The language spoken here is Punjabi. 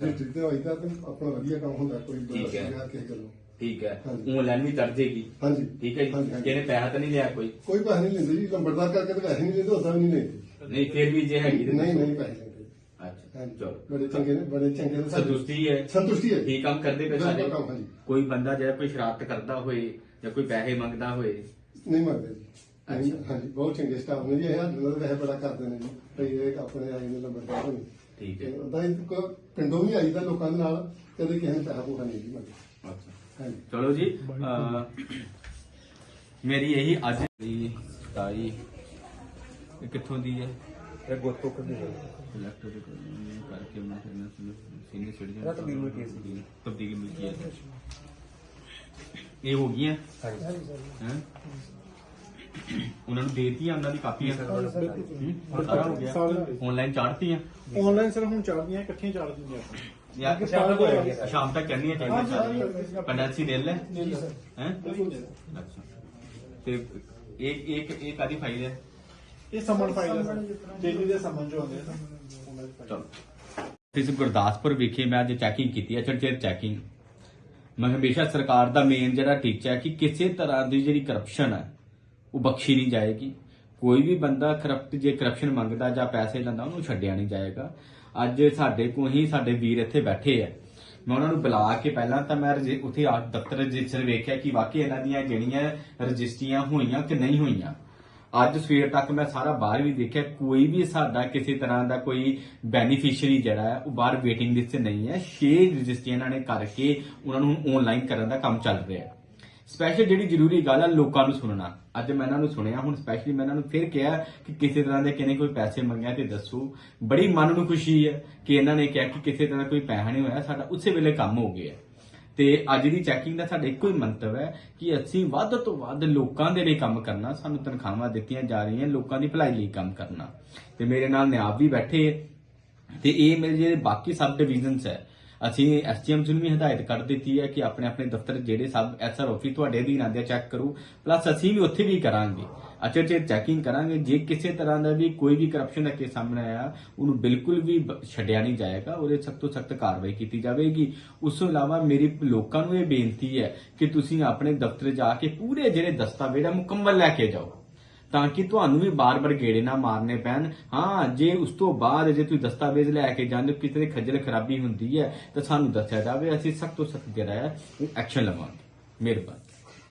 ਡਿਸਟ੍ਰਿਕਟ ਤੇ ਹੋਈਦਾ ਤੇ ਆਪਣਾ ਵਧੀਆ ਕੰਮ ਹੁੰਦਾ ਕੋਈ ਠੀਕ ਹੈ। ਬਿਹਾਰ ਕਿਸੇ ਗੱਲੋਂ ਠੀਕ ਹੈ ਹਾਂਜੀ। ਆਨਲਾਈਨ ਵੀ ਕਰ ਜੇਗੀ ਹਾਂਜੀ ਠੀਕ ਹੈ ਹਾਂਜੀ, ਜੀ ਹਾਂਜੀ। ਜਿਹਨੇ ਪੈਸਾ ਤਾਂ ਨਹੀਂ ਲਿਆ ਕੋਈ ਕੋਈ ਪੈਸੇ ਨਹੀਂ ਲੈਂਦੇ ਜੀ ਲੰਬੜਦਾਰ ਕਰਕੇ ਤਾਂ ਪੈਸੇ ਨਹੀਂ ਲੈਂਦੇ ਉਦਾਂ ਵੀ ਨਹੀਂ ਲੈਂਦੇ ਨਹੀਂ ਫਿਰ ਵੀ ਜੇ ਹੈਗੀ ਤਾਂ ਨਹੀਂ। ਨਹੀਂ ਪੈਸੇ ਲੈਂਦੇ ਅੱਛਾ ਹਾਂਜੀ ਚਲੋ ਬੜੇ ਚੰਗੇ ਨੇ ਬੜੇ ਚੰਗੇ ਨੇ ਸਾਡੇ। ਸੰਤੁਸ਼ਟੀ ਹੈ ਸੰਤੁਸ਼ਟੀ ਹੈ ਜੀ। ਠੀਕ ਕੰਮ ਕਰਦੇ ਪਏ ਬਿਲਕੁਲ ਸਾਡੇ ਕੰਮ, ਹਾਂਜੀ। ਕੋਈ ਬੰਦਾ ਜਿਹੜਾ ਕੋਈ ਸ਼ਰਾਰਤ ਕਰਦਾ ਹੋਏ ਜਾਂ ਕੋਈ ਪੈਸੇ ਮੰਗਦਾ ਹੋਏ ਨਹੀਂ ਮੰਗਦੇ ਜੀ ਨਹੀਂ, ਅੱਛਾ। ਹਾਂਜੀ ਬਹੁਤ ਚੰਗੇ ਸਟਾਫ ਨੇ ਜੀ ਇਹ ਸਾਡੇ ਨਾਲ ਵੈਸੇ ਬੜਾ ਕਰਦੇ ਨੇ ਜੀ ਭਈ ਇਹ ਆਪਣੇ ਆਏ ਨੇ ਲੰਬੜਦਾਰ ਹੋਣੇ ਠੀਕ ਹੈ। ਤੇ ਉਹਦਾ ਇਹ ਕੋਈ ਪਿੰਡੋਂ ਵੀ ਆਈਦਾ ਲੋਕਾਂ ਦੇ ਨਾਲ ਕਦੇ ਕਿਸੇ ਨੇ ਪੈਸਾ ਪੂਸਾ ਨਹੀਂ ਜੀ ਮੰਗਿਆ ਅੱਛਾ। ਹਾਂਜੀ। ਚਲੋ ਜੀ ਅਹ, ਮੇਰੀ ਇਹੀ ਅੱਜ ਦੀ ਤਾਈ ਇਹ ਕਿੱਥੋਂ ਦੀ ਹੈ? ਇਹ ਗੋਤੋ ਕਰਦੀ ਹੈ। ਇਲੈਕਟ੍ਰਿਕ ਕਰਕੇ ਮੈਂ ਫਿਰ ਸੀਨੀਅਰ ਸਿਟੀਜ਼ਨ ਇਹਦਾ ਤਬਦੀਲ ਮਿਲਕੀ ਸੀ। ਤਬਦੀਲ ਮਿਲਕੀ ਹੈ। ਇਹ ਹੋ ਗਈਆਂ? ਹਾਂਜੀ। ਹੈ? ਉਹਨਾਂ ਨੂੰ ਦੇਤੀਆਂ ਉਹਨਾਂ ਦੀ ਕਾਪੀਆਂ। ਹੂੰ? ਸਾਰਾ ਹੋ ਗਿਆ। ਆਨਲਾਈਨ ਚਾੜਤੀਆਂ ਆਨਲਾਈਨ ਸਰ ਹੁਣ ਚੱਲਦੀਆਂ ਇਕੱਠੀਆਂ ਚੱਲਦੀਆਂ ਆਪਾਂ। ਯਾਰ ਸ਼ਾਮ ਤੱਕ ਹੋਏਗੀ। ਸਰ। ਸ਼ਾਮ ਤੱਕ ਕਰਨੀਆਂ ਚਾਹੀਦੀਆਂ। ਪੰਡਾਸੀ ਦੇ ਲੈ। ਜੀ ਸਰ। ਹੈ? ਅੱਛਾ। ਤੇ ਇੱਕ ਇੱਕ ਇੱਕ ਕਾਦੀ ਫਾਈਲ ਹੈ? ਇਹ ਸਮਨ ਫਾਈਲ ਹੈ ਸਰ। ਦਿੱਲੀ ਦੇ ਸਮਨ ਜੋ ਆਉਂਦੇ ਸਰ ਚਲੋ। ਤੁਸੀਂ ਗੁਰਦਾਸਪੁਰ ਵਿਖੇ ਮੈਂ ਅੱਜ ਚੈਕਿੰਗ ਕੀਤੀ ਹੈ ਚੜਚੇਰ ਚੈਕਿੰਗ ਮੈਂ ਹਮੇਸ਼ਾ ਸਰਕਾਰ ਦਾ ਮੇਨ ਜਿਹੜਾ ਟੀਚਾ ਹੈ ਕਿ ਕਿਸੇ ਤਰ੍ਹਾਂ ਦੀ ਜਿਹੜੀ ਕਰਪਸ਼ਨ ਹੈ ਉਹ ਬਖਸ਼ੀ ਨਹੀਂ ਜਾਏਗੀ। ਕੋਈ ਵੀ ਬੰਦਾ ਕਰਪਟ ਜੇ ਕਰਪਸ਼ਨ ਮੰਗਦਾ ਜਾਂ ਪੈਸੇ ਲੈਂਦਾ, ਉਹਨੂੰ ਛੱਡਿਆ ਨਹੀਂ ਜਾਏਗਾ। ਅੱਜ ਸਾਡੇ ਕੋਲ ਹੀ ਸਾਡੇ ਵੀਰ ਇੱਥੇ ਬੈਠੇ ਆ। ਮੈਂ ਉਹਨਾਂ ਨੂੰ ਬੁਲਾ ਕੇ ਪਹਿਲਾਂ ਤਾਂ ਮੈਂ ਰਜਿ- ਉੱਥੇ ਆ ਦਫ਼ਤਰ ਰਜਿਸਟਰ ਵੇਖਿਆ ਕਿ ਵਾਕਈ ਇਹਨਾਂ ਦੀਆਂ ਜਿਹੜੀਆਂ ਰਜਿਸਟਰੀਆਂ ਹੋਈਆਂ ਕਿ ਨਹੀਂ ਹੋਈਆਂ। ਅੱਜ ਸਵੇਰ ਤੱਕ ਮੈਂ ਸਾਰਾ ਬਾਹਰ ਵੀ ਦੇਖਿਆ, ਕੋਈ ਵੀ ਸਾਡਾ ਕਿਸੇ ਤਰ੍ਹਾਂ ਦਾ ਕੋਈ ਬੈਨੀਫੀਸ਼ੀਅਰੀ ਜਿਹੜਾ ਹੈ, ਉਹ ਬਾਹਰ ਵੇਟਿੰਗ ਲਿਸਟ 'ਚ ਨਹੀਂ ਹੈ। 6 ਰਜਿਸਟਰੀਆਂ ਇਹਨਾਂ ਨੇ ਕਰਕੇ ਉਹਨਾਂ ਨੂੰ ਆਨਲਾਈਨ ਕਰਨ ਦਾ ਕੰਮ ਚੱਲ ਰਿਹਾ ਹੈ। ਸਪੈਸ਼ਲ ਜਿਹੜੀ ਜ਼ਰੂਰੀ ਗੱਲ ਹੈ ਲੋਕਾਂ ਨੂੰ ਸੁਣਨਾ। ਅੱਜ ਮੈਂ ਇਹਨਾਂ ਨੂੰ ਸੁਣਿਆ, ਹੁਣ ਸਪੈਸ਼ਲੀ ਮੈਂ ਇਹਨਾਂ ਨੂੰ ਫਿਰ ਕਿਹਾ ਕਿ ਕਿਸੇ ਤਰ੍ਹਾਂ ਦੇ ਕਿਨੇ ਕੋਈ ਪੈਸੇ ਮੰਗਿਆ ਤੇ ਦੱਸੋ। ਬੜੀ ਮਨ ਨੂੰ ਖੁਸ਼ੀ ਹੈ ਕਿ ਇਹਨਾਂ ਨੇ ਕਿਹਾ ਕਿ ਕਿਸੇ ਤਰ੍ਹਾਂ ਕੋਈ ਪੈਸਾ ਨਹੀਂ ਹੋਇਆ, ਸਾਡਾ ਉਸੇ ਵੇਲੇ ਕੰਮ ਹੋ ਗਿਆ। ਤੇ ਅੱਜ ਦੀ ਚੈਕਿੰਗ ਦਾ ਸਾਡਾ ਇੱਕੋ ਹੀ ਮੰਤਵ ਹੈ ਕਿ ਅਸੀਂ ਵੱਧ ਤੋਂ ਵੱਧ ਲੋਕਾਂ ਦੇ ਲਈ ਕੰਮ ਕਰਨਾ, ਸਾਨੂੰ ਤਨਖਾਹਾਂ ਦਿੱਤੀਆਂ ਜਾ ਰਹੀਆਂ, ਲੋਕਾਂ ਦੀ ਭਲਾਈ ਲਈ ਕੰਮ ਕਰਨਾ। ਤੇ ਮੇਰੇ ਨਾਲ ਨਿਆਬ ਵੀ ਬੈਠੇ ਹੈ। ਤੇ ਇਹ ਮੇਰੇ ਜਿਹੜੇ ਬਾਕੀ ਸਬ ਡਿਵੀਜ਼ਨਸ ਹੈ ਅਸੀਂ ਐਸਟੀਐਮ ਨੂੰ ਵੀ ਹਦਾਇਤ ਕਰ ਦਿੱਤੀ ਹੈ ਕਿ ਆਪਣੇ ਆਪਣੇ ਦਫ਼ਤਰ ਜਿਹੜੇ ਸਬ ਐਸਆਰ ਆਫਿਸ ਤੁਹਾਡੇ ਅਧੀਨ ਆਉਂਦੇ ਚੈੱਕ ਕਰੋ। ਪਲੱਸ ਅਸੀਂ ਵੀ ਉੱਥੇ ਵੀ ਕਰਾਂਗੇ। ਅੱਛਾ, ਜੇ ਚੈਕਿੰਗ ਕਰਾਂਗੇ, ਜੇ ਕਿਸੇ ਤਰ੍ਹਾਂ ਦਾ ਵੀ ਕੋਈ ਵੀ ਕਰਪਸ਼ਨ ਦਾ ਕੇਸ ਸਾਹਮਣੇ ਆਇਆ, ਉਹਨੂੰ ਬਿਲਕੁਲ ਵੀ ਛੱਡਿਆ ਨਹੀਂ ਜਾਏਗਾ, ਉਹਦੇ ਸਖਤ ਤੋਂ ਸਖਤ ਕਾਰਵਾਈ ਕੀਤੀ ਜਾਵੇਗੀ। ਉਸ ਤੋਂ ਇਲਾਵਾ ਮੇਰੀ ਲੋਕਾਂ ਨੂੰ ਇਹ ਬੇਨਤੀ ਹੈ ਕਿ ਤੁਸੀਂ ਆਪਣੇ ਦਫ਼ਤਰ ਜਾ ਕੇ ਪੂਰੇ ਜਿਹੜੇ ਦਸਤਾਵੇਜ਼ ਆ, ਮੁਕੰਮਲ ਲੈ ਕੇ ਜਾਓ। ਤਾਂ ਕਿ ਤੁਹਾਨੂੰ ਵੀ ਬਾਰ-ਬਾਰ ਗੇੜੇ ਨਾ ਮਾਰਨੇ ਪੈਣ। ਹਾਂ, ਜੇ ਉਸ ਤੋਂ ਬਾਅਦ ਜੇ ਤੁਸੀਂ ਦਸਤਾਵੇਜ਼ ਲੈ ਕੇ ਜਾਂਦੇ ਹੋ ਕਿਤੇ ਖੱਜਲ ਖਰਾਬੀ ਹੁੰਦੀ ਹੈ, ਤਾਂ ਸਾਨੂੰ ਦੱਸਿਆ ਜਾਵੇ, ਅਸੀਂ ਸਖਤ ਤੋਂ ਸਖਤ ਜਿਹੜਾ ਹੈ ਐਕਸ਼ਨ ਲਵਾਂਗੇ। ਮਿਹਰਬਾਨੀ।